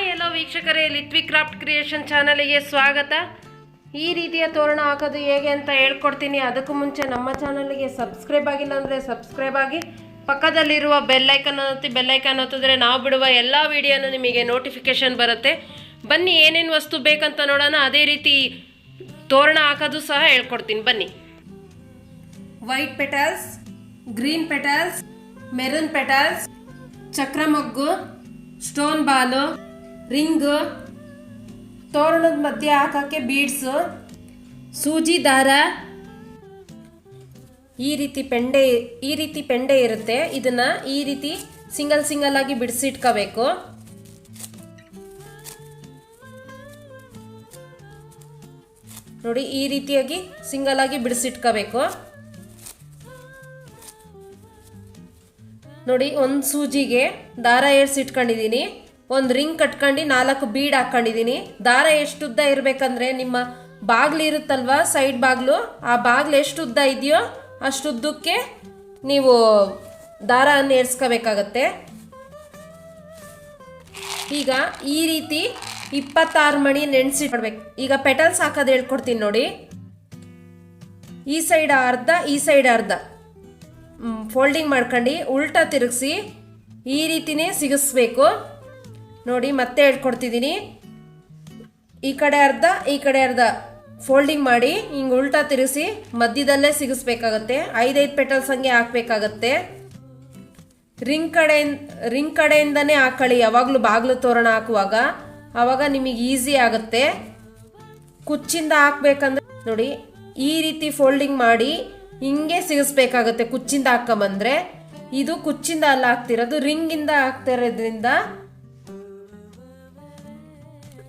Hi ಎಲ್ಲೋ ವೀಕ್ಷಕರೇ ಲಿತ್ವಿ craft creation ಚಾನಲಿಗೆ ಸ್ವಾಗತ. ಈ ರೀತಿಯ ತೋರಣ ಹಾಕೋದು ಹೇಗೆ ಅಂತ ಹೇಳ್ಕೊಡ್ತೀನಿ. ಅದಕ್ಕೂ ಮುಂಚೆ ನಮ್ಮ ಚಾನಲ್ಗೆ ಸಬ್ಸ್ಕ್ರೈಬ್ ಆಗಿಲ್ಲ ಅಂದರೆ ಸಬ್ಸ್ಕ್ರೈಬ್ ಆಗಿ, ಪಕ್ಕದಲ್ಲಿರುವ ಬೆಲ್ಲೈಕನ್ ಒತ್ತಿ ಬೆಲ್ಲೈಕನ್ ಹತ್ತಿದ್ರೆ ನಾವು ಬಿಡುವ ಎಲ್ಲ ವಿಡಿಯೋನು ನಿಮಗೆ ನೋಟಿಫಿಕೇಶನ್ ಬರುತ್ತೆ. ಬನ್ನಿ, ಏನೇನು ವಸ್ತು ಬೇಕಂತ ನೋಡೋಣ. ಅದೇ ರೀತಿ ತೋರಣ ಹಾಕೋದು ಸಹ ಹೇಳ್ಕೊಡ್ತೀನಿ. ಬನ್ನಿ. White petals green petals maroon petals ಚಕ್ರ ಮಗ್ಗು ಸ್ಟೋನ್ ಬಾಲು ರಿಂಗು, ತೋರಣದ ಮಧ್ಯೆ ಹಾಕೋಕ್ಕೆ ಬೀಡ್ಸ್, ಸೂಜಿ ದಾರ, ಈ ರೀತಿ ಪೆಂಡೆ, ಈ ರೀತಿ ಪೆಂಡೆ ಇರುತ್ತೆ. ಇದನ್ನ ಈ ರೀತಿ ಸಿಂಗಲ್ ಸಿಂಗಲ್ ಆಗಿ ಬಿಡಿಸಿಟ್ಕೋಬೇಕು ನೋಡಿ, ಈ ರೀತಿಯಾಗಿ ಸಿಂಗಲ್ ಆಗಿ ಬಿಡಿಸಿಟ್ಕೋಬೇಕು ನೋಡಿ, ಒಂದು ಸೂಜಿಗೆ ದಾರ ಏರ್ಸಿಟ್ಕೊಂಡಿದ್ದೀನಿ ಒಂದು ರಿಂಗ್ ಕಟ್ಕೊಂಡು ನಾಲ್ಕು ಬೀಡ್ ಹಾಕೊಂಡಿದ್ದೀನಿ ದಾರ ಎಷ್ಟು ಉದ್ದ ಇರಬೇಕಂದ್ರೆ ನಿಮ್ಮ ಬಾಗಿಲು ಇರುತ್ತಲ್ವಾ, ಸೈಡ್ ಬಾಗ್ಲು? ಆ ಬಾಗಿಲು ಎಷ್ಟು ಉದ್ದ ಇದೆಯೋ ಅಷ್ಟು ಉದ್ದಕ್ಕೆ ನೀವು ದಾರವನ್ನು ಏರ್ಸ್ಕೋಬೇಕಾಗತ್ತೆ. ಈಗ ಈ ರೀತಿ ಇಪ್ಪತ್ತಾರು ಮಣಿ ನೆನೆಸಿಟ್ಬಿಡ್ಬೇಕು ಈಗ ಪೆಟಲ್ಸ್ ಹಾಕೋದು ಹೇಳ್ಕೊಡ್ತೀನಿ ನೋಡಿ. ಈ ಸೈಡ್ ಅರ್ಧ, ಈ ಸೈಡ್ ಅರ್ಧ. ಫೋಲ್ಡಿಂಗ್ ಮಾಡ್ಕೊಂಡು, ಉಲ್ಟಾ ತಿರುಗಿಸಿ ಈ ರೀತಿನೇ ಸಿಗಿಸ್ಬೇಕು. ನೋಡಿ, ಮತ್ತೆ ಹೇಳ್ಕೊಡ್ತಿದ್ದೀನಿ ಈ ಕಡೆ ಅರ್ಧ, ಈ ಕಡೆ ಅರ್ಧ ಫೋಲ್ಡಿಂಗ್ ಮಾಡಿ, ಹಿಂಗೆ ಉಲ್ಟಾ ತಿರುಗಿಸಿ ಮಧ್ಯದಲ್ಲೇ ಸಿಗಿಸ್ಬೇಕಾಗತ್ತೆ. ಐದೈದು ಪೆಟಲ್ಸ್ ಹಂಗೆ ಹಾಕ್ಬೇಕಾಗತ್ತೆ. ರಿಂಗ್ ಕಡೆ, ರಿಂಗ್ ಕಡೆಯಿಂದನೇ ಹಾಕೊಳ್ಳಿ. ಯಾವಾಗಲೂ ಬಾಗಿಲು ತೋರಣ ಹಾಕುವಾಗ. ಆವಾಗ ನಿಮಗೆ ಈಸಿ ಆಗುತ್ತೆ. ಕುಚ್ಚಿಂದ ಹಾಕ್ಬೇಕಂದ್ರೆ, ನೋಡಿ, ಈ ರೀತಿ ಫೋಲ್ಡಿಂಗ್ ಮಾಡಿ ಹಿಂಗೆ ಸಿಗಿಸ್ಬೇಕಾಗತ್ತೆ. ಕುಚ್ಚಿಂದ ಹಾಕೊಂಬಂದ್ರೆ, ಇದು ಕುಚ್ಚಿಂದ ಅಲ್ಲ ಹಾಕ್ತಿರೋದು, ರಿಂಗಿಂದ ಹಾಕ್ತಿರೋದ್ರಿಂದ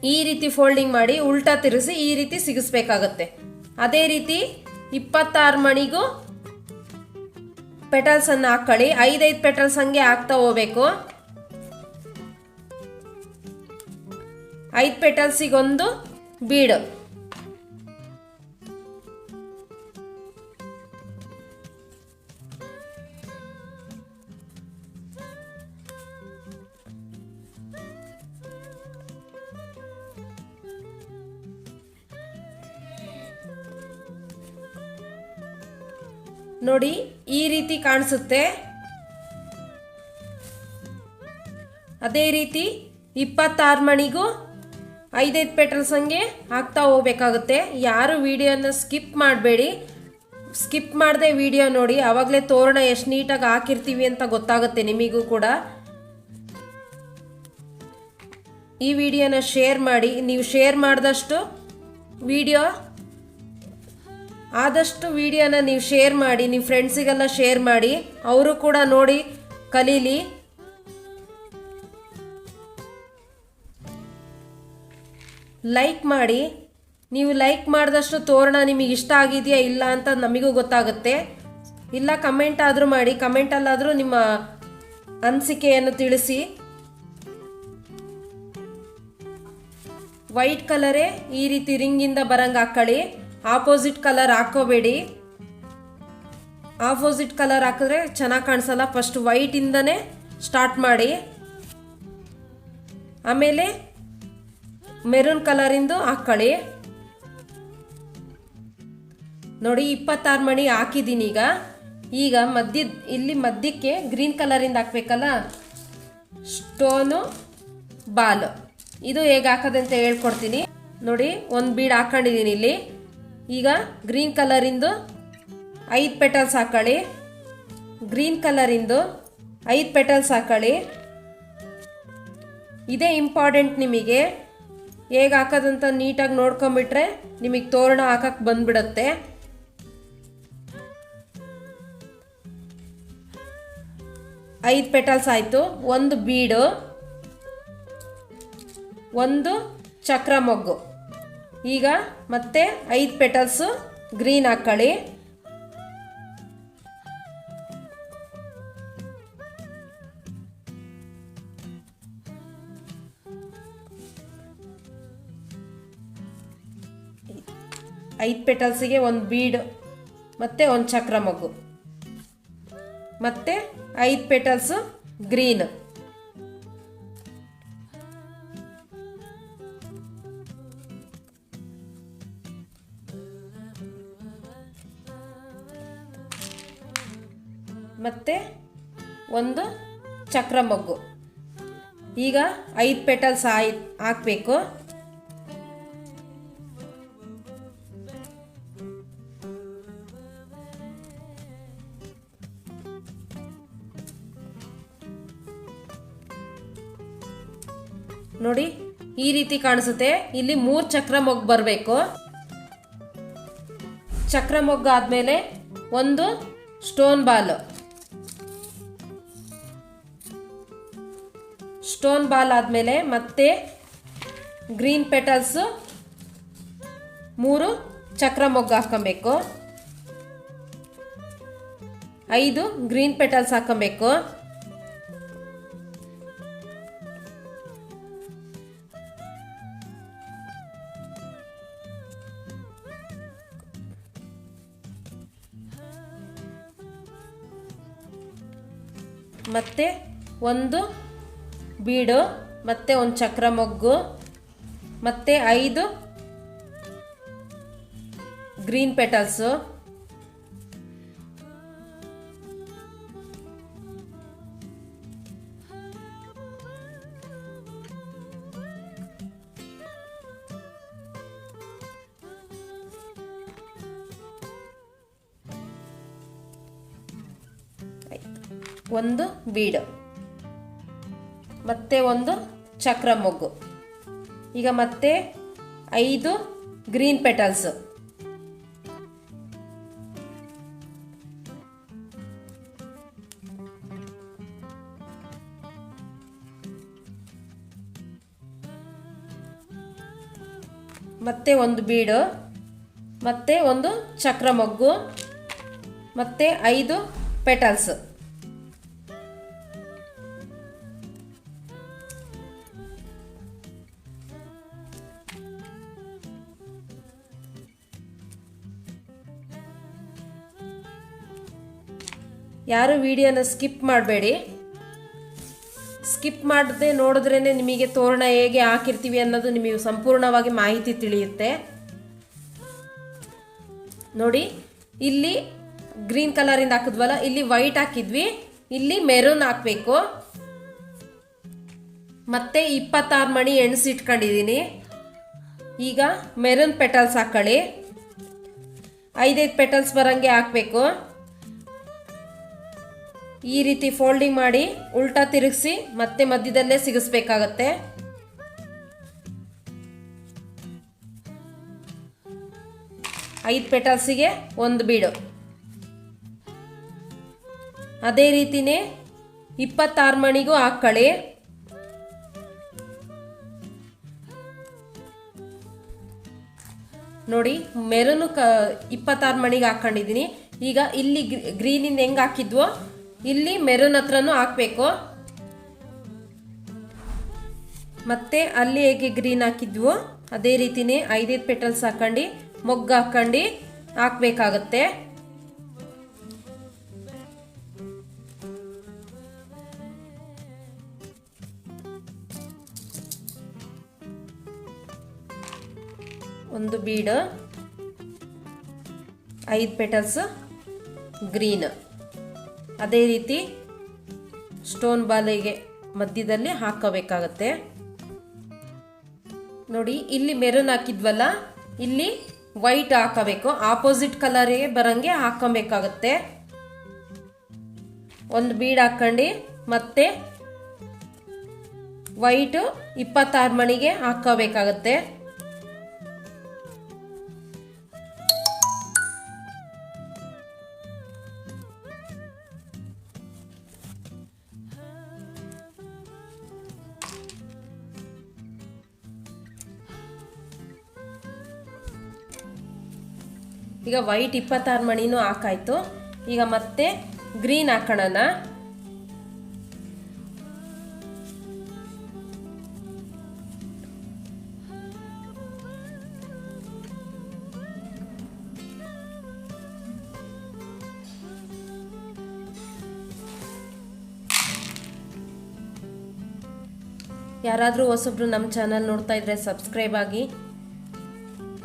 ಈ ರೀತಿ ಫೋಲ್ಡಿಂಗ್ ಮಾಡಿ ಉಲ್ಟಾ ತಿರುಗಿಸಿ ಈ ರೀತಿ ಸಿಗಿಸ್ಬೇಕಾಗತ್ತೆ. ಅದೇ ರೀತಿ ಇಪ್ಪತ್ತಾರು ಮಣಿಗೂ ಪೆಟಲ್ಸನ್ನು ಹಾಕೊಳ್ಳಿ ಐದೈದು ಪೆಟಲ್ಸ್ ಹಂಗೆ ಹಾಕ್ತಾ ಹೋಗ್ಬೇಕು. ಐದು ಪೆಟಲ್ಸಿಗೊಂದು ಬೀಡು. ನೋಡಿ, ಈ ರೀತಿ ಕಾಣಿಸುತ್ತೆ. ಅದೇ ರೀತಿ ಇಪ್ಪತ್ತಾರು ಮಣಿಗೂ ಐದೈದು ಪೆಟ್ರೋಲ್ಸ್ ಹಂಗೆ ಹಾಕ್ತಾ ಹೋಗ್ಬೇಕಾಗುತ್ತೆ. ಯಾರು ವಿಡಿಯೋನ ಸ್ಕಿಪ್ ಮಾಡಬೇಡಿ. ಸ್ಕಿಪ್ ಮಾಡದೆ ವಿಡಿಯೋ ನೋಡಿ. ಆವಾಗಲೇ ತೋರಣ ಎಷ್ಟು ನೀಟಾಗಿ ಹಾಕಿರ್ತೀವಿ ಅಂತ ಗೊತ್ತಾಗುತ್ತೆ ನಿಮಗೂ ಕೂಡ. ಈ ವಿಡಿಯೋನ ಶೇರ್ ಮಾಡಿ. ನೀವು ಶೇರ್ ಮಾಡಿದಷ್ಟು ವಿಡಿಯೋ ಆದಷ್ಟು ವಿಡಿಯೋನ ನೀವು ಶೇರ್ ಮಾಡಿ ನಿಮ್ಮ ಫ್ರೆಂಡ್ಸಿಗೆಲ್ಲ ಶೇರ್ ಮಾಡಿ, ಅವರು ಕೂಡ ನೋಡಿ ಕಲೀಲಿ. ಲೈಕ್ ಮಾಡಿ. ನೀವು ಲೈಕ್ ಮಾಡಿದಷ್ಟು ತೋರಣ ನಿಮಗೆ ಇಷ್ಟ ಆಗಿದೆಯಾ ಇಲ್ಲ ಅಂತ ನಮಗೂ ಗೊತ್ತಾಗುತ್ತೆ. ಇಲ್ಲ ಕಮೆಂಟ್ ಆದರೂ ಮಾಡಿ. ಕಮೆಂಟಲ್ಲಾದರೂ ನಿಮ್ಮ ಅನಿಸಿಕೆಯನ್ನು ತಿಳಿಸಿ. ವೈಟ್ ಕಲರೇ ಈ ರೀತಿ ರಿಂಗಿಂದ ಬರಂಗೆ ಹಾಕೊಳ್ಳಿ ಆಪೋಸಿಟ್ ಕಲರ್ ಹಾಕೋಬೇಡಿ. ಆಪೋಸಿಟ್ ಕಲರ್ ಹಾಕಿದ್ರೆ ಚೆನ್ನಾಗಿ ಕಾಣಿಸಲ್ಲ. ಫಸ್ಟ್ ವೈಟಿಂದನೇ ಸ್ಟಾರ್ಟ್ ಮಾಡಿ. ಆಮೇಲೆ ಮೆರೂನ್ ಕಲರಿಂದು ಹಾಕ್ಕೊಳ್ಳಿ ನೋಡಿ, ಇಪ್ಪತ್ತಾರು ಮಣಿ ಹಾಕಿದ್ದೀನಿ ಈಗ. ಈಗ ಮಧ್ಯ, ಇಲ್ಲಿ ಮಧ್ಯಕ್ಕೆ ಗ್ರೀನ್ ಕಲರಿಂದ ಹಾಕ್ಬೇಕಲ್ಲ? ಸ್ಟೋನು ಬಾಲ್ ಇದು ಹೇಗೆ ಹಾಕೋದಂತ ಹೇಳ್ಕೊಡ್ತೀನಿ. ನೋಡಿ, ಒಂದು ಬೀಡ್ ಹಾಕೊಂಡಿದ್ದೀನಿ ಇಲ್ಲಿ. ಈಗ ಗ್ರೀನ್ ಕಲರಿಂದು ಐದು ಪೆಟಲ್ಸ್ ಹಾಕೊಳ್ಳಿ ಗ್ರೀನ್ ಕಲರಿಂದು ಐದು ಪೆಟಲ್ಸ್ ಹಾಕೊಳ್ಳಿ ಇದೇ ಇಂಪಾರ್ಟೆಂಟ್ ನಿಮಗೆ. ಹೇಗೆ ಹಾಕೋದಂತ ನೀಟಾಗಿ ನೋಡ್ಕೊಂಬಿಟ್ರೆ ನಿಮಗೆ ತೋರಣ ಹಾಕಕ್ಕೆ ಬಂದ್ಬಿಡತ್ತೆ. ಐದು ಪೆಟಲ್ಸ್ ಆಯಿತು. ಒಂದು ಬೀಡು. ಒಂದು ಚಕ್ರ ಮೊಗ್ಗು ಈಗ ಮತ್ತೆ ಐದು ಪೆಟಲ್ಸು ಗ್ರೀನ್ ಹಾಕ್ಕೊಳ್ಳಿ ಐದು ಪೆಟಲ್ಸಿಗೆ ಒಂದು ಬೀಡ್, ಮತ್ತು ಒಂದು ಚಕ್ರ ಮಗು. ಮತ್ತು ಐದು ಪೆಟಲ್ಸು ಗ್ರೀನ್. ಮತ್ತು ಒಂದು ಚಕ್ರ ಮೊಗ್ಗು. ಈಗ ಐದು ಪೆಟಲ್ಸ್ ಆಯ್ ಹಾಕಬೇಕು. ನೋಡಿ, ಈ ರೀತಿ ಕಾಣಿಸುತ್ತೆ. ಇಲ್ಲಿ ಮೂರು ಚಕ್ರ ಮೊಗ್ಗು ಬರಬೇಕು. ಚಕ್ರ ಮೊಗ್ಗು ಆದಮೇಲೆ ಒಂದು ಸ್ಟೋನ್ ಬಾಲ್. ಸ್ಟೋನ್ ಬಾಲ್ ಆದಮೇಲೆ ಮತ್ತೆ ಗ್ರೀನ್ ಪೆಟಲ್ಸು ಮೂರು ಚಕ್ರ ಮೊಗ್ಗು ಹಾಕೊಬೇಕು ಐದು ಗ್ರೀನ್ ಪೆಟಲ್ಸ್ ಹಾಕೊಬೇಕು ಮತ್ತೆ ಒಂದು ಬೀಡು ಮತ್ತೆ ಒಂದು ಚಕ್ರ ಮೊಗ್ಗು ಮತ್ತೆ ಐದು ಗ್ರೀನ್ ಪೆಟಲ್ಸು. ಒಂದು ಬೀಡು. ಮತ್ತೆ ಒಂದು ಚಕ್ರ ಮೊಗ್ಗು. ಈಗ ಮತ್ತೆ ಐದು ಗ್ರೀನ್ ಪೆಟಲ್ಸ್. ಮತ್ತೆ ಒಂದು ಬೀಡು, ಮತ್ತೆ ಒಂದು ಚಕ್ರ ಮೊಗ್ಗು, ಮತ್ತೆ ಐದು ಪೆಟಲ್ಸ್. ಯಾರು ವಿಡಿಯೋನ ಸ್ಕಿಪ್ ಮಾಡಬೇಡಿ. ಸ್ಕಿಪ್ ಮಾಡದೆ ನೋಡಿದ್ರೇ ನಿಮಗೆ ತೋರಣ ಹೇಗೆ ಹಾಕಿರ್ತೀವಿ ಅನ್ನೋದು ನಿಮಗೆ ಸಂಪೂರ್ಣವಾಗಿ ಮಾಹಿತಿ ತಿಳಿಯುತ್ತೆ. ನೋಡಿ, ಇಲ್ಲಿ ಗ್ರೀನ್ ಕಲರಿಂದ ಹಾಕಿದ್ವಲ್ಲ, ಇಲ್ಲಿ ವೈಟ್ ಹಾಕಿದ್ವಿ, ಇಲ್ಲಿ ಮೆರೂನ್ ಹಾಕಬೇಕು. ಮತ್ತೆ ಇಪ್ಪತ್ತಾರು ಮಣಿ ಎಣಸಿಟ್ಕೊಂಡಿದ್ದೀನಿ ಈಗ ಮೆರೂನ್ ಪೆಟಲ್ಸ್ ಹಾಕೊಳ್ಳಿ. ಐದೈದು ಪೆಟಲ್ಸ್ ಬರೋಂಗೆ ಹಾಕಬೇಕು. ಈ ರೀತಿ ಫೋಲ್ಡಿಂಗ್ ಮಾಡಿ ಉಲ್ಟಾ ತಿರುಗಿಸಿ ಮತ್ತೆ ಮಧ್ಯದಲ್ಲೇ ಸಿಗಿಸ್ಬೇಕಾಗತ್ತೆ. ಐದು ಪೆಟಲ್ಸಿಗೆ ಒಂದು ಬೀಡು. ಅದೇ ರೀತಿನೇ ಇಪ್ಪತ್ತಾರು ಮಣಿಗೂ ಹಾಕ್ಕೊಳ್ಳಿ. ನೋಡಿ, ಮೆರೂನು ಕ ಇಪ್ಪತ್ತಾರು ಮಣಿಗೆ ಹಾಕ್ಕೊಂಡಿದ್ದೀನಿ. ಈಗ ಇಲ್ಲಿ ಗ್ರೀನಿಂದ ಹೆಂಗೆ ಹಾಕಿದ್ವೋ ಇಲ್ಲಿ ಮೆರೂನ್ ಹತ್ರನೂ ಹಾಕಬೇಕು. ಮತ್ತೆ ಅಲ್ಲಿ ಹೇಗೆ ಗ್ರೀನ್ ಹಾಕಿದ್ವು, ಅದೇ ರೀತಿನೇ ಐದೈದು ಪೆಟಲ್ಸ್ ಹಾಕೊಂಡು, ಮೊಗ್ಗು ಹಾಕೊಂಡು ಹಾಕ್ಬೇಕಾಗತ್ತೆ. ಒಂದು ಬೀಡು, ಐದು ಪೆಟಲ್ಸ್ ಗ್ರೀನ್. ಅದೇ ರೀತಿ ಸ್ಟೋನ್ ಬಾಲಿಗೆ ಮಧ್ಯದಲ್ಲಿ ಹಾಕಬೇಕಾಗತ್ತೆ. ನೋಡಿ, ಇಲ್ಲಿ ಮೆರೂನ್ ಹಾಕಿದ್ವಲ್ಲ, ಇಲ್ಲಿ ವೈಟ್ ಹಾಕಬೇಕು. ಆಪೋಸಿಟ್ ಕಲರಿಗೆ ಬರಂಗೆ ಹಾಕೊಬೇಕಾಗತ್ತೆ. ಒಂದು ಬೀಡ್ ಹಾಕೊಂಡು ಮತ್ತೆ ವೈಟು ಇಪ್ಪತ್ತಾರು ಮಣಿಗೆ ಹಾಕೋಬೇಕಾಗತ್ತೆ. ಈಗ ವೈಟ್ ಇಪ್ಪತ್ತಾರು ಮಣಿನೂ ಹಾಕಾಯ್ತು. ಈಗ ಮತ್ತೆ ಗ್ರೀನ್ ಹಾಕೋಣ ಯಾರಾದರೂ ಹೊಸೊಬ್ರು ನಮ್ಮ ಚಾನಲ್ ನೋಡ್ತಾ ಇದ್ರೆ ಸಬ್ಸ್ಕ್ರೈಬ್ ಆಗಿ.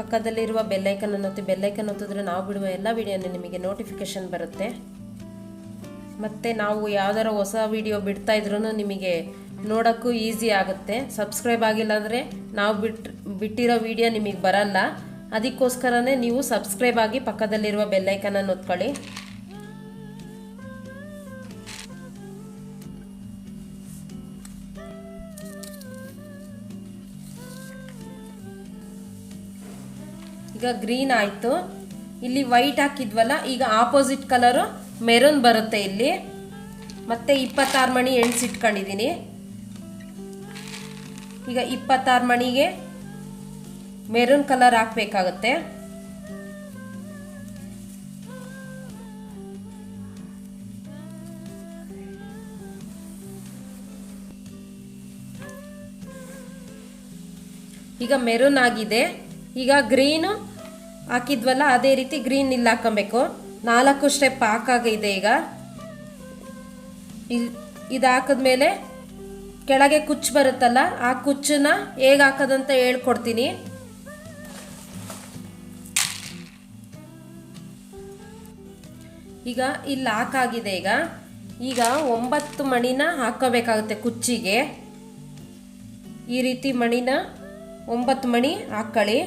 ಪಕ್ಕದಲ್ಲಿರುವ ಬೆಲ್ಲೈಕನ್ ಒತ್ತಿ ಬೆಲ್ಲೈಕನ್ ಒತ್ತಿದ್ರೆ ನಾವು ಬಿಡುವ ಎಲ್ಲ ವಿಡಿಯೋನೇ ನಿಮಗೆ ನೋಟಿಫಿಕೇಶನ್ ಬರುತ್ತೆ. ಮತ್ತು ನಾವು ಯಾವ್ದಾರ ಹೊಸ ವಿಡಿಯೋ ಬಿಡ್ತಾ ಇದ್ರೂ ನಿಮಗೆ ನೋಡೋಕ್ಕೂ ಈಸಿ ಆಗುತ್ತೆ. ಸಬ್ಸ್ಕ್ರೈಬ್ ಆಗಿಲ್ಲ ಅಂದರೆ ನಾವು ಬಿಟ್, ಬಿಟ್ಟಿರೋ ವಿಡಿಯೋ ನಿಮಗೆ ಬರಲ್ಲ. ಅದಕ್ಕೋಸ್ಕರನೇ ನೀವು ಸಬ್ಸ್ಕ್ರೈಬ್ ಆಗಿ ಪಕ್ಕದಲ್ಲಿರುವ ಬೆಲ್ಲೈಕನನ್ನು ಒತ್ಕೊಳ್ಳಿ. ಈಗ ಗ್ರೀನ್ ಆಯಿತು. ಇಲ್ಲಿ ವೈಟ್ ಹಾಕಿದ್ವಲ್ಲ, ಈಗ ಆಪೋಸಿಟ್ ಕಲರು ಮೆರೂನ್ ಬರುತ್ತೆ ಇಲ್ಲಿ. ಮತ್ತೆ ಇಪ್ಪತ್ತಾರು ಮಣಿ ಎಣ್ಸಿಟ್ಕೊಂಡಿದ್ದೀನಿ ಈಗ ಇಪ್ಪತ್ತಾರು ಮಣಿಗೆ ಮೆರೂನ್ ಕಲರ್ ಹಾಕ್ಬೇಕಾಗತ್ತೆ. ಈಗ ಮೆರೂನ್ ಆಗಿದೆ. ಈಗ ಗ್ರೀನು ಹಾಕಿದ್ವಲ್ಲ, ಅದೇ ರೀತಿ ಗ್ರೀನ್ ಇಲ್ಲಿ ಹಾಕೊಬೇಕು ನಾಲ್ಕು ಸ್ಟೆಪ್ ಹಾಕಾಗಿದೆ ಈಗ. ಇಲ್ಲಿ ಇದು ಹಾಕಿದ್ಮೇಲೆ ಕೆಳಗೆ ಕುಚ್ಚು ಬರುತ್ತಲ್ಲ, ಆ ಕುಚ್ಚನ್ನ ಹೇಗೆ ಹಾಕೋದಂತ ಹೇಳ್ಕೊಡ್ತೀನಿ. ಈಗ ಇಲ್ಲಿ ಹಾಕಾಗಿದೆ ಈಗ. ಈಗ ಒಂಬತ್ತು ಮಣಿನ ಹಾಕೋಬೇಕಾಗುತ್ತೆ ಕುಚ್ಚಿಗೆ. ಈ ರೀತಿ ಮಣಿನ ಒಂಬತ್ತು ಮಣಿ ಹಾಕೊಳ್ಳಿ.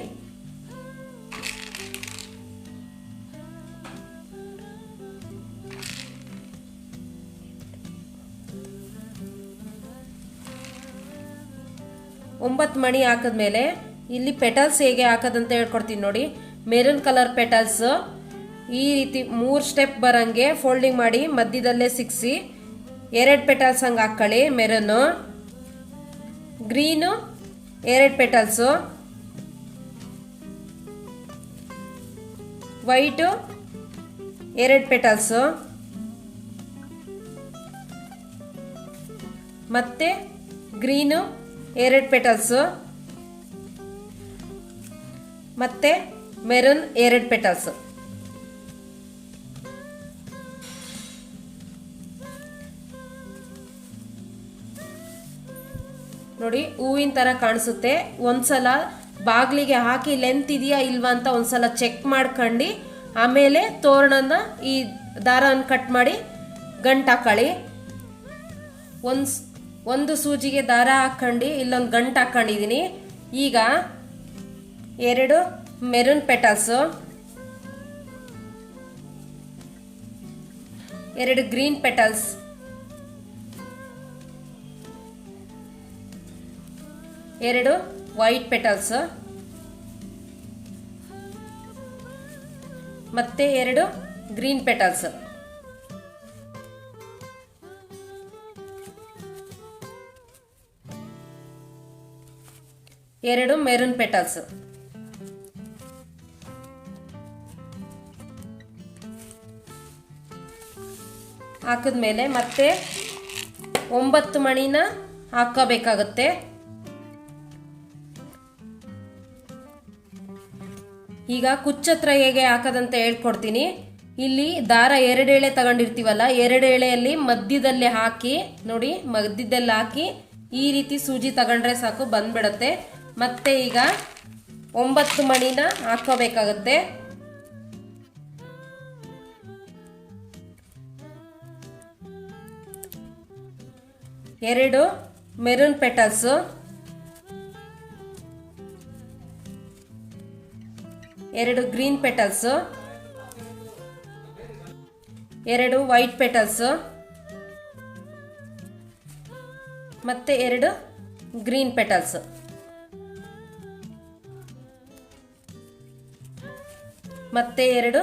ಒಂಬತ್ತು ಮಣಿ ಹಾಕಿದ್ಮೇಲೆ ಇಲ್ಲಿ ಪೆಟಲ್ಸ್ ಹೇಗೆ ಹಾಕೋದಂತ ಹೇಳ್ಕೊಡ್ತೀನಿ ನೋಡಿ. ಮೆರೂನ್ ಕಲರ್ ಪೆಟಲ್ಸ್ ಈ ರೀತಿ ಮೂರು ಸ್ಟೆಪ್ ಬರಂಗೆ ಫೋಲ್ಡಿಂಗ್ ಮಾಡಿ ಮಧ್ಯದಲ್ಲೇ ಸಿಕ್ಸಿ. ಎರಡು ಪೆಟಲ್ಸ್ ಹಂಗೆ ಹಾಕ್ಕೊಳ್ಳಿ ಮೆರೂನು. ಗ್ರೀನು, ಎರಡು ಪೆಟಲ್ಸು ವೈಟು, ಎರಡು ಪೆಟಲ್ಸು ಮತ್ತೆ ಗ್ರೀನು ಎರಡು ಪೆಟಲ್ಸು. ಮತ್ತೆ ಮೆರೂನ್ ಎರಡು ಪೆಟಲ್ಸು. ನೋಡಿ, ಹೂವಿನ ಥರ ಕಾಣಿಸುತ್ತೆ. ಒಂದ್ಸಲ ಬಾಗಿಲಿಗೆ ಹಾಕಿ ಲೆಂತ್ ಇದೆಯಾ ಇಲ್ವಾ ಅಂತ ಒಂದ್ಸಲ ಚೆಕ್ ಮಾಡ್ಕೊಂಡು. ಆಮೇಲೆ ತೋರಣನ ಈ ದಾರವನ್ನು ಕಟ್ ಮಾಡಿ ಗಂಟು ಹಾಕೊಳ್ಳಿ ಒಂದು ಒಂದು ಸೂಜಿಗೆ ದಾರ ಹಾಕ್ಕೊಂಡು ಇಲ್ಲೊಂದು ಗಂಟು ಹಾಕ್ಕೊಂಡಿದ್ದೀನಿ ಈಗ ಎರಡು ಮೆರೂನ್ ಪೆಟಲ್ಸು, ಎರಡು ಗ್ರೀನ್ ಪೆಟಲ್ಸ್, ಎರಡು ವೈಟ್ ಪೆಟಲ್ಸು, ಮತ್ತೆ ಎರಡು ಗ್ರೀನ್ ಪೆಟಲ್ಸ್. ಎರಡು ಮೆರೂನ್ ಪೆಟಲ್ಸ್ ಹಾಕಿದ್ಮೇಲೆ ಮತ್ತೆ ಒಂಬತ್ತು ಮಣಿನ ಹಾಕೋಬೇಕಾಗುತ್ತೆ. ಈಗ ಕುಚ್ಚತ್ರ ಹೇಗೆ ಹಾಕೋದಂತ ಹೇಳ್ಕೊಡ್ತೀನಿ. ಇಲ್ಲಿ ದಾರ ಎರಡು ಎಳೆ ತಗೊಂಡಿರ್ತೀವಲ್ಲ ಎರಡು ಎಳೆಯಲ್ಲಿ ಮಧ್ಯದಲ್ಲಿ ಹಾಕಿ, ನೋಡಿ, ಮಧ್ಯದಲ್ಲಿ ಹಾಕಿ ಈ ರೀತಿ ಸೂಜಿ ತಗೊಂಡ್ರೆ ಸಾಕು, ಬಂದ್ಬಿಡತ್ತೆ. ಮತ್ತೆ ಈಗ ಒಂಬತ್ತು ಮಣಿನ ಹಾಕೋಬೇಕಾಗತ್ತೆ ಎರಡು ಮೆರೂನ್ ಪೆಟಲ್ಸು. ಎರಡು ಗ್ರೀನ್ ಪೆಟಲ್ಸು. ಎರಡು ವೈಟ್ ಪೆಟಲ್ಸು. ಮತ್ತೆ ಎರಡು ಗ್ರೀನ್ ಪೆಟಲ್ಸ್. ಮತ್ತೆ ಎರಡು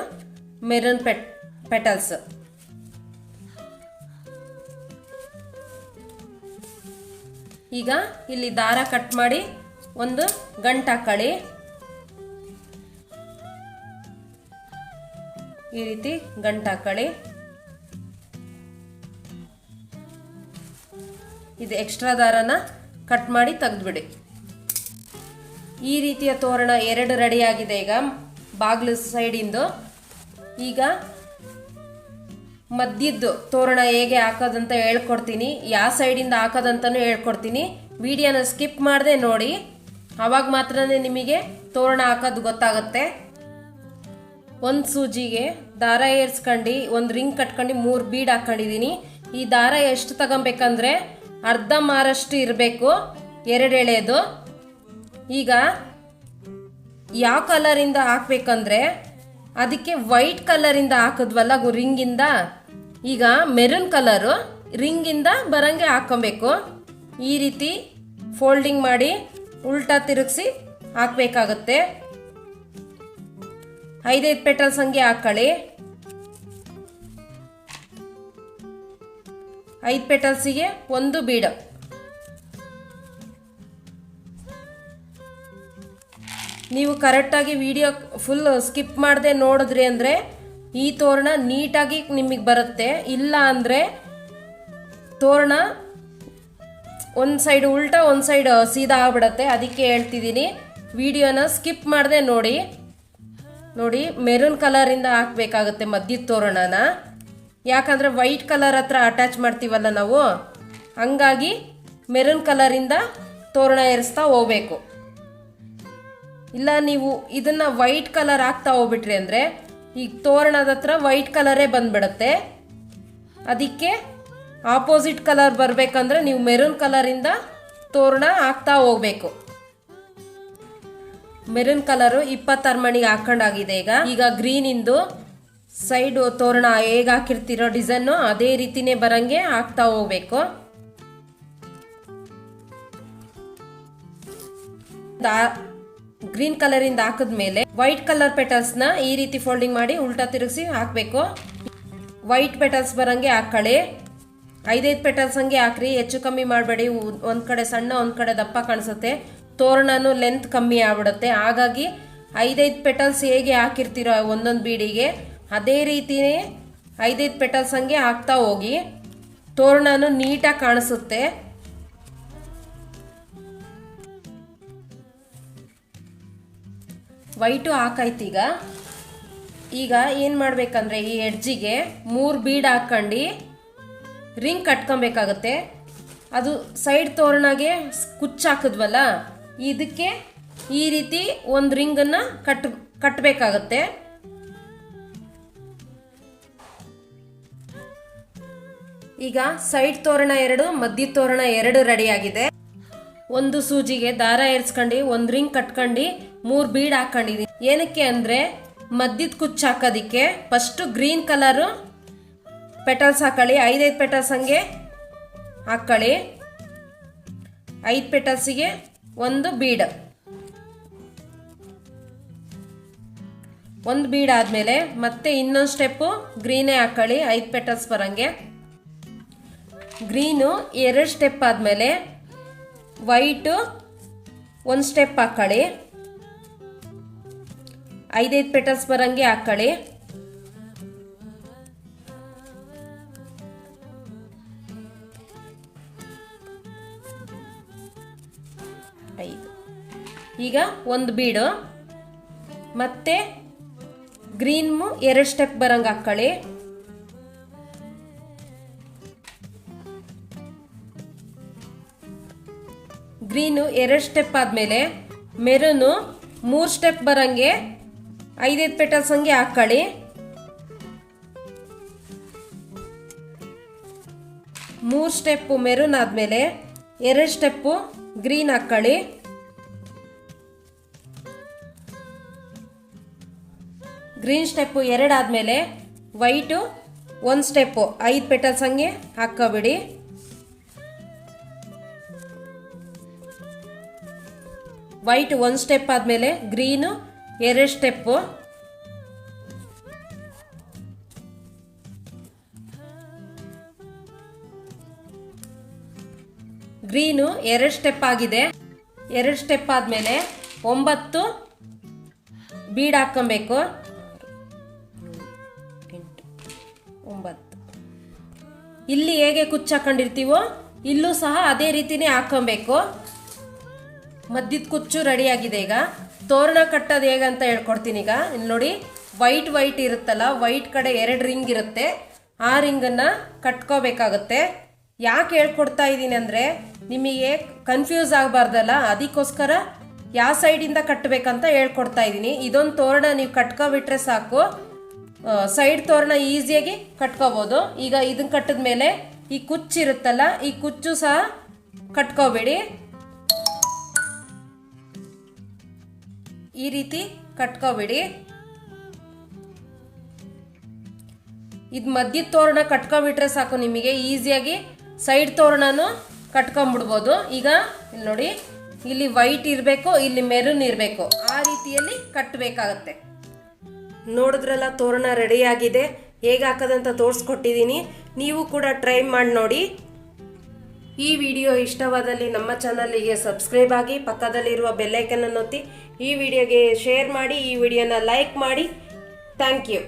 ಮೆರೂನ್ ಪೆಟ್, ಪೆಟಲ್ಸ್. ಈಗ ಇಲ್ಲಿ ದಾರ ಕಟ್ ಮಾಡಿ ಒಂದು ಗಂಟು ಹಾಕೊಳ್ಳಿ ಈ ರೀತಿ ಗಂಟು ಹಾಕೊಳ್ಳಿ ಇದು ಎಕ್ಸ್ಟ್ರಾ ದಾರನ ಕಟ್ ಮಾಡಿ ತೆಗೆದ್ಬಿಡಿ. ಈ ರೀತಿಯ ತೋರಣ ಎರಡು ರೆಡಿಯಾಗಿದೆ ಈಗ. ಬಾಗಿಲು ಸೈಡಿಂದು. ಈಗ ಮದ್ದಿದ್ದು ತೋರಣ ಹೇಗೆ ಹಾಕೋದಂತ ಹೇಳ್ಕೊಡ್ತೀನಿ. ಯಾವ ಸೈಡಿಂದ ಹಾಕೋದಂತನೂ ಹೇಳ್ಕೊಡ್ತೀನಿ. ವಿಡಿಯೋನ ಸ್ಕಿಪ್ ಮಾಡದೆ ನೋಡಿ. ಅವಾಗ ಮಾತ್ರ ನಿಮಗೆ ತೋರಣ ಹಾಕೋದು ಗೊತ್ತಾಗುತ್ತೆ. ಒಂದು ಸೂಜಿಗೆ ದಾರ ಏರ್ಸ್ಕೊಂಡು, ಒಂದು ರಿಂಗ್ ಕಟ್ಕೊಂಡು, ಮೂರು ಬೀಡ್ ಹಾಕ್ಕೊಂಡಿದ್ದೀನಿ ಈ ದಾರ ಎಷ್ಟು ತಗೊಬೇಕಂದ್ರೆ ಅರ್ಧ ಮಾರಷ್ಟು ಇರಬೇಕು. ಎರಡೆಳೆಯದು ಈಗ ಯಾವ ಕಲರಿಂದ ಹಾಕ್ಬೇಕಂದ್ರೆ ಅದಕ್ಕೆ ವೈಟ್ ಕಲರಿಂದ ಹಾಕಿದ್ವಲ್ಲ ರಿಂಗಿಂದ? ಈಗ ಮೆರೂನ್ ಕಲರು ರಿಂಗಿಂದ ಬರಂಗೆ ಹಾಕೊಬೇಕು ಈ ರೀತಿ ಫೋಲ್ಡಿಂಗ್ ಮಾಡಿ ಉಲ್ಟಾ ತಿರುಗಿಸಿ ಹಾಕಬೇಕಾಗತ್ತೆ. ಐದೈದು ಪೆಟಲ್ಸ್ ಹಂಗೆ ಹಾಕೊಳ್ಳಿ. ಐದು ಪೆಟಲ್ಸಿಗೆ ಒಂದು ಬೀಡ. ನೀವು ಕರೆಕ್ಟಾಗಿ ವಿಡಿಯೋ ಫುಲ್ ಸ್ಕಿಪ್ ಮಾಡದೆ ನೋಡಿದ್ರಿ ಅಂದರೆ ಈ ತೋರಣ ನೀಟಾಗಿ ನಿಮಗೆ ಬರುತ್ತೆ. ಇಲ್ಲ ಅಂದರೆ ತೋರಣ ಒಂದು ಸೈಡ್ ಉಲ್ಟಾ, ಒಂದು ಸೈಡ್ ಸೀದಾ ಆಗ್ಬಿಡತ್ತೆ. ಅದಕ್ಕೆ ಹೇಳ್ತಿದ್ದೀನಿ, ವಿಡಿಯೋನ ಸ್ಕಿಪ್ ಮಾಡದೆ ನೋಡಿ. ನೋಡಿ, ಮೆರೂನ್ ಕಲರಿಂದ ಹಾಕಬೇಕಾಗುತ್ತೆ ಮಧ್ಯದ ತೋರಣನ. ಯಾಕಂದರೆ ವೈಟ್ ಕಲರ್ ಹತ್ರ ಅಟ್ಯಾಚ್ ಮಾಡ್ತೀವಲ್ಲ ನಾವು, ಹಂಗಾಗಿ ಮೆರೂನ್ ಕಲರಿಂದ ತೋರಣ ಏರಿಸ್ತಾ ಹೋಗ್ಬೇಕು. ಇಲ್ಲ, ನೀವು ಇದನ್ನ ವೈಟ್ ಕಲರ್ ಹಾಕ್ತಾ ಹೋಗ್ಬಿಟ್ರಿ ಅಂದರೆ ಈಗ ತೋರಣದ ಹತ್ರ ವೈಟ್ ಕಲರೇ ಬಂದ್ಬಿಡುತ್ತೆ. ಅದಕ್ಕೆ ಆಪೋಸಿಟ್ ಕಲರ್ ಬರಬೇಕಂದ್ರೆ ನೀವು ಮೆರೂನ್ ಕಲರಿಂದ ತೋರಣ ಹಾಕ್ತಾ ಹೋಗ್ಬೇಕು. ಮೆರೂನ್ ಕಲರು ಇಪ್ಪತ್ತಾರು ಮಣಿಗೆ ಹಾಕೊಂಡಾಗಿದೆ ಈಗ. ಈಗ ಗ್ರೀನಿಂದು ಸೈಡ್ ತೋರಣ ಹೇಗೆ ಹಾಕಿರ್ತಿರೋ ಡಿಸೈನು ಅದೇ ರೀತಿನೇ ಬರಂಗೆ ಹಾಕ್ತಾ ಹೋಗ್ಬೇಕು. ಗ್ರೀನ್ ಕಲರಿಂದ ಹಾಕಿದ್ಮೇಲೆ ವೈಟ್ ಕಲರ್ ಪೆಟಲ್ಸ್ನ ಈ ರೀತಿ ಫೋಲ್ಡಿಂಗ್ ಮಾಡಿ ಉಲ್ಟಾ ತಿರುಗಿಸಿ ಹಾಕಬೇಕು. ವೈಟ್ ಪೆಟಲ್ಸ್ ಬರಂಗೆ ಹಾಕೊಳ್ಳಿ ಐದೈದು ಪೆಟಲ್ಸ್ ಹಂಗೆ ಹಾಕ್ರಿ. ಹೆಚ್ಚು ಕಮ್ಮಿ ಮಾಡಬೇಡಿ. ಒಂದು ಕಡೆ ಸಣ್ಣ, ಒಂದು ಕಡೆ ದಪ್ಪ ಕಾಣಿಸುತ್ತೆ. ತೋರಣನು ಲೆಂತ್ ಕಮ್ಮಿ ಆಗ್ಬಿಡುತ್ತೆ. ಹಾಗಾಗಿ ಐದೈದು ಪೆಟಲ್ಸ್ ಹೇಗೆ ಹಾಕಿರ್ತೀರೋ ಒಂದೊಂದು ಬೀಡಿಗೆ, ಅದೇ ರೀತಿನೇ ಐದೈದು ಪೆಟಲ್ಸ್ ಹಂಗೆ ಹಾಕ್ತಾ ಹೋಗಿ. ತೋರಣನು ನೀಟಾಗಿ ಕಾಣಿಸುತ್ತೆ. ವೈಟು ಹಾಕಾಯ್ತು ಈಗ. ಈಗ ಏನು ಮಾಡಬೇಕಂದ್ರೆ ಈ ಎಡ್ಜಿಗೆ ಮೂರು ಬೀಡ್ ಹಾಕ್ಕೊಂಡು ರಿಂಗ್ ಕಟ್ಕೊಬೇಕಾಗತ್ತೆ. ಅದು ಸೈಡ್ ತೋರಣಗೆ ಕುಚ್ಚು ಹಾಕಿದ್ವಲ್ಲ, ಇದಕ್ಕೆ ಈ ರೀತಿ ಒಂದು ರಿಂಗನ್ನು ಕಟ್ ಕಟ್ಟಬೇಕಾಗತ್ತೆ ಈಗ ಸೈಡ್ ತೋರಣ ಎರಡು, ಮಧ್ಯ ತೋರಣ ಎರಡು ರೆಡಿಯಾಗಿದೆ ಒಂದು ಸೂಜಿಗೆ ದಾರ ಏರ್ಸ್ಕೊಂಡು, ಒಂದು ರಿಂಗ್ ಕಟ್ಕೊಂಡು ಮೂರು ಬೀಡ್ ಹಾಕೊಂಡಿದ್ದೀನಿ ಏನಕ್ಕೆ ಅಂದರೆ ಮಧ್ಯದ ಕುಚ್ಚು ಹಾಕೋದಿಕ್ಕೆ ಫಸ್ಟು ಗ್ರೀನ್ ಕಲರು ಪೆಟಲ್ಸ್ ಹಾಕೊಳ್ಳಿ. ಐದೈದು ಪೆಟಲ್ಸ್ ಹಂಗೆ ಹಾಕೊಳ್ಳಿ. ಐದು ಪೆಟಲ್ಸಿಗೆ ಒಂದು ಬೀಡ್. ಒಂದು ಬೀಡ್ ಆದಮೇಲೆ ಮತ್ತೆ ಇನ್ನೊಂದು ಸ್ಟೆಪ್ಪು ಗ್ರೀನೇ ಹಾಕೊಳ್ಳಿ. ಐದು ಪೆಟಲ್ಸ್ ಬರೋಂಗೆ ಗ್ರೀನು ಎರಡು ಸ್ಟೆಪ್ ಆದಮೇಲೆ ವೈಟು ಒಂದು ಸ್ಟೆಪ್ ಹಾಕೊಳ್ಳಿ. ಐದೈದು ಪೆಟಲ್ಸ್ ಬರಂಗೆ ಹಾಕೊಳ್ಳಿ ಐದು. ಈಗ ಒಂದು ಬೀಡು. ಮತ್ತೆ ಗ್ರೀನ್ ಎರಡು ಸ್ಟೆಪ್ ಬರಂಗೆ ಹಾಕೊಳ್ಳಿ ಗ್ರೀನು ಎರಡು ಸ್ಟೆಪ್ ಆದಮೇಲೆ, ಮೆರೂನು ಮೂರು ಸ್ಟೆಪ್ ಬರಂಗೆ ಐದೈದು ಪೆಟಲ್ಸ್ ಹಂಗೆ ಹಾಕ್ಕೊಳ್ಳಿ ಮೂರು ಸ್ಟೆಪ್ಪು ಮೆರೂನ್ ಆದಮೇಲೆ ಎರಡು ಸ್ಟೆಪ್ಪು ಗ್ರೀನ್ ಹಾಕ್ಕೊಳ್ಳಿ ಗ್ರೀನ್ ಸ್ಟೆಪ್ಪು ಎರಡು ಆದಮೇಲೆ ವೈಟು ಒಂದು ಸ್ಟೆಪ್ಪು. ಐದು ಪೆಟಲ್ಸ್ ಹಂಗೆ ಹಾಕ್ಕೊಬಿಡಿ ವೈಟ್ ಒಂದು ಸ್ಟೆಪ್ ಆದಮೇಲೆ ಗ್ರೀನು ಎರಡು ಸ್ಟೆಪ್ಪು. ಗ್ರೀನು ಎರಡು ಸ್ಟೆಪ್ ಆಗಿದೆ. ಎರಡು ಸ್ಟೆಪ್ ಆದಮೇಲೆ ಒಂಬತ್ತು ಬೀಡ್ ಹಾಕ್ಕೊಬೇಕು. ಒಂಬತ್ತು. ಇಲ್ಲಿ ಹೇಗೆ ಕುಚ್ಚು ಹಾಕೊಂಡಿರ್ತೀವೋ, ಇಲ್ಲೂ ಸಹ ಅದೇ ರೀತಿನೇ ಹಾಕ್ಕೊಬೇಕು. ಮಧ್ಯದ ಕುಚ್ಚು ರೆಡಿಯಾಗಿದೆ ಈಗ. ತೋರಣ ಕಟ್ಟೋದು ಹೇಗಂತ ಹೇಳ್ಕೊಡ್ತೀನಿ ಈಗ. ಇಲ್ಲಿ ನೋಡಿ ವೈಟ್ ವೈಟ್ ಇರುತ್ತಲ್ಲ ವೈಟ್ ಕಡೆ ಎರಡು ರಿಂಗ್ ಇರುತ್ತೆ. ಆ ರಿಂಗನ್ನು ಕಟ್ಕೋಬೇಕಾಗುತ್ತೆ. ಯಾಕೆ ಹೇಳ್ಕೊಡ್ತಾ ಇದ್ದೀನಿ ಅಂದರೆ, ನಿಮಗೆ ಕನ್ಫ್ಯೂಸ್ ಆಗಬಾರ್ದಲ್ಲ, ಅದಕ್ಕೋಸ್ಕರ ಯಾವ ಸೈಡಿಂದ ಕಟ್ಟಬೇಕಂತ ಹೇಳ್ಕೊಡ್ತಾ ಇದ್ದೀನಿ. ಇದೊಂದು ತೋರಣ ನೀವು ಕಟ್ಕೊಬಿಟ್ರೆ ಸಾಕು. ಸೈಡ್ ತೋರಣ ಈಸಿಯಾಗಿ ಕಟ್ಕೋಬೋದು. ಈಗ ಇದನ್ನು ಕಟ್ಟಿದ ಮೇಲೆ ಈ ಕುಚ್ಚಿರುತ್ತಲ್ಲ ಈ ಕುಚ್ಚು ಸಹ ಕಟ್ಕೋಬೇಡಿ. ಈ ರೀತಿ ಕಟ್ಕೋಬೇಡಿ. ಇದು ಮಧ್ಯದ ತೋರಣ ಕಟ್ಕೊಂಬಿಟ್ರೆ ಸಾಕು ನಿಮಗೆ, ಈಸಿಯಾಗಿ ಸೈಡ್ ತೋರಣನೂ ಕಟ್ಕೊಂಬಿಡ್ಬೋದು. ಈಗ ಇಲ್ಲಿ ನೋಡಿ, ಇಲ್ಲಿ ವೈಟ್ ಇರಬೇಕು, ಇಲ್ಲಿ ಮೆರೂನ್ ಇರಬೇಕು. ಆ ರೀತಿಯಲ್ಲಿ ಕಟ್ಟಬೇಕಾಗತ್ತೆ ನೋಡಿದ್ರಲ್ಲ ತೋರಣ ರೆಡಿಯಾಗಿದೆ ಹೇಗೆ ಹಾಕೋದಂತ ತೋರಿಸ್ಕೊಟ್ಟಿದ್ದೀನಿ ನೀವು ಕೂಡ ಟ್ರೈ ಮಾಡಿ ನೋಡಿ ಈ ವಿಡಿಯೋ ಇಷ್ಟವಾದಲ್ಲಿ ನಮ್ಮ ಚಾನಲ್ಗೆ ಸಬ್ಸ್ಕ್ರೈಬ್ ಆಗಿ ಪಕ್ಕದಲ್ಲಿರುವ ಬೆಲ್ಲೈಕನ್ನು ಒತ್ತಿ ಈ ವಿಡಿಯೋಗೆ ಶೇರ್ ಮಾಡಿ ಈ ವಿಡಿಯೋನ ಲೈಕ್ ಮಾಡಿ ಥ್ಯಾಂಕ್ ಯು